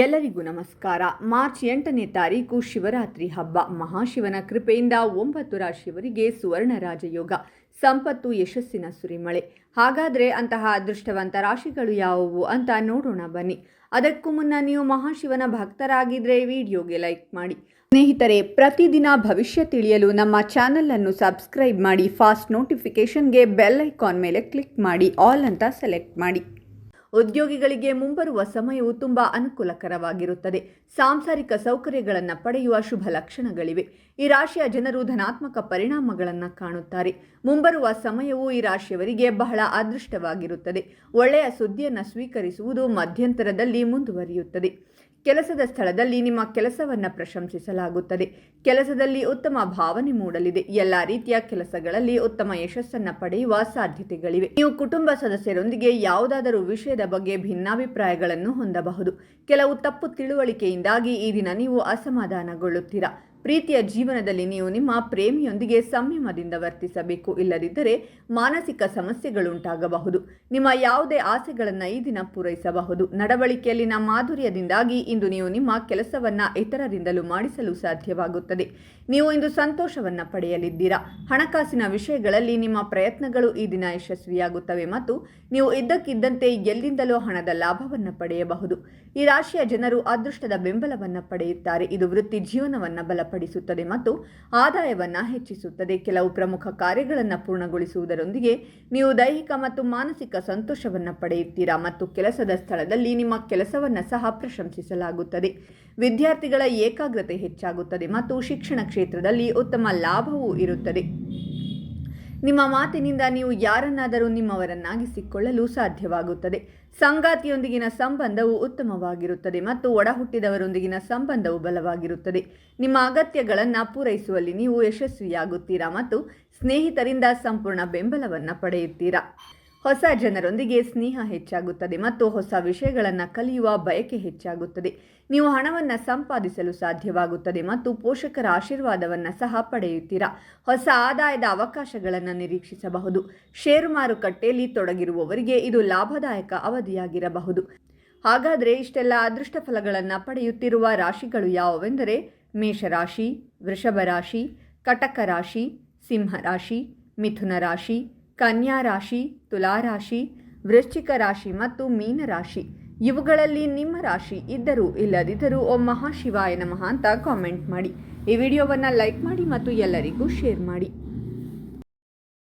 ಎಲ್ಲರಿಗೂ ನಮಸ್ಕಾರ. ಮಾರ್ಚ್ ಎಂಟನೇ ತಾರೀಕು ಶಿವರಾತ್ರಿ ಹಬ್ಬ. ಮಹಾಶಿವನ ಕೃಪೆಯಿಂದ ಒಂಬತ್ತು ರಾಶಿಯವರಿಗೆ ಸುವರ್ಣ ರಾಜಯೋಗ. ಸಂಪತ್ತು, ಯಶಸ್ಸಿನ ಸುರಿಮಳೆ. ಹಾಗಾದರೆ ಅಂತಹ ಅದೃಷ್ಟವಂತ ರಾಶಿಗಳು ಯಾವುವು ಅಂತ ನೋಡೋಣ ಬನ್ನಿ. ಅದಕ್ಕೂ ಮುನ್ನ ನೀವು ಮಹಾಶಿವನ ಭಕ್ತರಾಗಿದ್ದರೆ ವಿಡಿಯೋಗೆ ಲೈಕ್ ಮಾಡಿ. ಸ್ನೇಹಿತರೆ, ಪ್ರತಿದಿನ ಭವಿಷ್ಯ ತಿಳಿಯಲು ನಮ್ಮ ಚಾನಲನ್ನು ಸಬ್ಸ್ಕ್ರೈಬ್ ಮಾಡಿ. ಫಾಸ್ಟ್ ನೋಟಿಫಿಕೇಷನ್ಗೆ ಬೆಲ್ ಐಕಾನ್ ಮೇಲೆ ಕ್ಲಿಕ್ ಮಾಡಿ. ಆಲ್ ಅಂತ ಸೆಲೆಕ್ಟ್ ಮಾಡಿ. ಉದ್ಯೋಗಿಗಳಿಗೆ ಮುಂಬರುವ ಸಮಯವು ತುಂಬ ಅನುಕೂಲಕರವಾಗಿರುತ್ತದೆ. ಸಾಂಸಾರಿಕ ಸೌಕರ್ಯಗಳನ್ನು ಪಡೆಯುವ ಶುಭ ಲಕ್ಷಣಗಳಿವೆ. ಈ ರಾಶಿಯ ಜನರು ಧನಾತ್ಮಕ ಪರಿಣಾಮಗಳನ್ನು ಕಾಣುತ್ತಾರೆ. ಮುಂಬರುವ ಸಮಯವು ಈ ರಾಶಿಯವರಿಗೆ ಬಹಳ ಅದೃಷ್ಟವಾಗಿರುತ್ತದೆ. ಒಳ್ಳೆಯ ಸುದ್ದಿಯನ್ನು ಸ್ವೀಕರಿಸುವುದು ಮಧ್ಯಂತರದಲ್ಲಿ ಮುಂದುವರಿಯುತ್ತದೆ. ಕೆಲಸದ ಸ್ಥಳದಲ್ಲಿ ನಿಮ್ಮ ಕೆಲಸವನ್ನು ಪ್ರಶಂಸಿಸಲಾಗುತ್ತದೆ. ಕೆಲಸದಲ್ಲಿ ಉತ್ತಮ ಭಾವನೆ ಮೂಡಲಿದೆ. ಎಲ್ಲ ರೀತಿಯ ಕೆಲಸಗಳಲ್ಲಿ ಉತ್ತಮ ಯಶಸ್ಸನ್ನು ಪಡೆಯುವ ಸಾಧ್ಯತೆಗಳಿವೆ. ನೀವು ಕುಟುಂಬ ಸದಸ್ಯರೊಂದಿಗೆ ಯಾವುದಾದರೂ ವಿಷಯದ ಬಗ್ಗೆ ಭಿನ್ನಾಭಿಪ್ರಾಯಗಳನ್ನು ಹೊಂದಬಹುದು. ಕೆಲವು ತಪ್ಪು ತಿಳುವಳಿಕೆಯಿಂದಾಗಿ ಈ ದಿನ ನೀವು ಅಸಮಾಧಾನಗೊಳ್ಳುತ್ತೀರಾ? ಪ್ರೀತಿಯ ಜೀವನದಲ್ಲಿ ನೀವು ನಿಮ್ಮ ಪ್ರೇಮಿಯೊಂದಿಗೆ ಸಂಯಮದಿಂದ ವರ್ತಿಸಬೇಕು. ಇಲ್ಲದಿದ್ದರೆ ಮಾನಸಿಕ ಸಮಸ್ಯೆಗಳುಂಟಾಗಬಹುದು ನಿಮ್ಮ ಯಾವುದೇ ಆಸೆಗಳನ್ನು ಈ ದಿನ ಪೂರೈಸಬಹುದು. ನಡವಳಿಕೆಯಲ್ಲಿನ ಮಾಧುರ್ಯದಿಂದಾಗಿ ಇಂದು ನೀವು ನಿಮ್ಮ ಕೆಲಸವನ್ನು ಇತರರಿಂದಲೂ ಮಾಡಿಸಲು ಸಾಧ್ಯವಾಗುತ್ತದೆ. ನೀವು ಇಂದು ಸಂತೋಷವನ್ನು ಪಡೆಯಲಿದ್ದೀರಾ? ಹಣಕಾಸಿನ ವಿಷಯಗಳಲ್ಲಿ ನಿಮ್ಮ ಪ್ರಯತ್ನಗಳು ಈ ದಿನ ಯಶಸ್ವಿಯಾಗುತ್ತವೆ ಮತ್ತು ನೀವು ಇದ್ದಕ್ಕಿದ್ದಂತೆ ಎಲ್ಲಿಂದಲೋ ಹಣದ ಲಾಭವನ್ನು ಪಡೆಯಬಹುದು. ಈ ರಾಶಿಯ ಜನರು ಅದೃಷ್ಟದ ಬೆಂಬಲವನ್ನು ಪಡೆಯುತ್ತಾರೆ. ಇದು ವೃತ್ತಿ ಜೀವನವನ್ನು ಬಲಪಡಿಸುತ್ತದೆ ಮತ್ತು ಆದಾಯವನ್ನು ಹೆಚ್ಚಿಸುತ್ತದೆ. ಕೆಲವು ಪ್ರಮುಖ ಕಾರ್ಯಗಳನ್ನು ಪೂರ್ಣಗೊಳಿಸುವುದರೊಂದಿಗೆ ನೀವು ದೈಹಿಕ ಮತ್ತು ಮಾನಸಿಕ ಸಂತೋಷವನ್ನು ಪಡೆಯುತ್ತೀರಾ ಮತ್ತು ಕೆಲಸದ ಸ್ಥಳದಲ್ಲಿ ನಿಮ್ಮ ಕೆಲಸವನ್ನು ಸಹ ಪ್ರಶಂಸಿಸಲಾಗುತ್ತದೆ. ವಿದ್ಯಾರ್ಥಿಗಳ ಏಕಾಗ್ರತೆ ಹೆಚ್ಚಾಗುತ್ತದೆ ಮತ್ತು ಶಿಕ್ಷಣ ಕ್ಷೇತ್ರದಲ್ಲಿ ಉತ್ತಮ ಲಾಭವೂ ಇರುತ್ತದೆ. ನಿಮ್ಮ ಮಾತಿನಿಂದ ನೀವು ಯಾರನ್ನಾದರೂ ನಿಮ್ಮವರನ್ನಾಗಿಸಿಕೊಳ್ಳಲು ಸಾಧ್ಯವಾಗುತ್ತದೆ. ಸಂಗಾತಿಯೊಂದಿಗಿನ ಸಂಬಂಧವು ಉತ್ತಮವಾಗಿರುತ್ತದೆ ಮತ್ತು ಒಡಹುಟ್ಟಿದವರೊಂದಿಗಿನ ಸಂಬಂಧವು ಬಲವಾಗಿರುತ್ತದೆ. ನಿಮ್ಮ ಅಗತ್ಯಗಳನ್ನು ಪೂರೈಸುವಲ್ಲಿ ನೀವು ಯಶಸ್ವಿಯಾಗುತ್ತೀರಾ ಮತ್ತು ಸ್ನೇಹಿತರಿಂದ ಸಂಪೂರ್ಣ ಬೆಂಬಲವನ್ನು ಪಡೆಯುತ್ತೀರಾ? ಹೊಸ ಜನರೊಂದಿಗೆ ಸ್ನೇಹ ಹೆಚ್ಚಾಗುತ್ತದೆ ಮತ್ತು ಹೊಸ ವಿಷಯಗಳನ್ನು ಕಲಿಯುವ ಬಯಕೆ ಹೆಚ್ಚಾಗುತ್ತದೆ. ನೀವು ಹಣವನ್ನು ಸಂಪಾದಿಸಲು ಸಾಧ್ಯವಾಗುತ್ತದೆ ಮತ್ತು ಪೋಷಕರ ಆಶೀರ್ವಾದವನ್ನು ಸಹ ಪಡೆಯುತ್ತೀರಾ. ಹೊಸ ಆದಾಯದ ಅವಕಾಶಗಳನ್ನು ನಿರೀಕ್ಷಿಸಬಹುದು. ಷೇರು ಮಾರುಕಟ್ಟೆಯಲ್ಲಿ ತೊಡಗಿರುವವರಿಗೆ ಇದು ಲಾಭದಾಯಕ ಅವಧಿಯಾಗಿರಬಹುದು. ಹಾಗಾದರೆ ಇಷ್ಟೆಲ್ಲ ಅದೃಷ್ಟ ಫಲಗಳನ್ನು ಪಡೆಯುತ್ತಿರುವ ರಾಶಿಗಳು ಯಾವುವೆಂದರೆ ಮೇಷರಾಶಿ ವೃಷಭ ರಾಶಿ ಕಟಕ ರಾಶಿ ಸಿಂಹ ರಾಶಿ ಮಿಥುನ ರಾಶಿ ಕನ್ಯಾ ರಾಶಿ ತುಲಾರಾಶಿ ವೃಶ್ಚಿಕ ರಾಶಿ ಮತ್ತು ಮೀನರಾಶಿ ಇವುಗಳಲ್ಲಿ ನಿಮ್ಮ ರಾಶಿ ಇದ್ದರೂ ಇಲ್ಲದಿದ್ದರೂ ಓಂ ಮಹಾಶಿವಾಯ ನಮಃ ಅಂತ ಕಾಮೆಂಟ್ ಮಾಡಿ. ಈ ವಿಡಿಯೋವನ್ನು ಲೈಕ್ ಮಾಡಿ ಮತ್ತು ಎಲ್ಲರಿಗೂ ಶೇರ್ ಮಾಡಿ.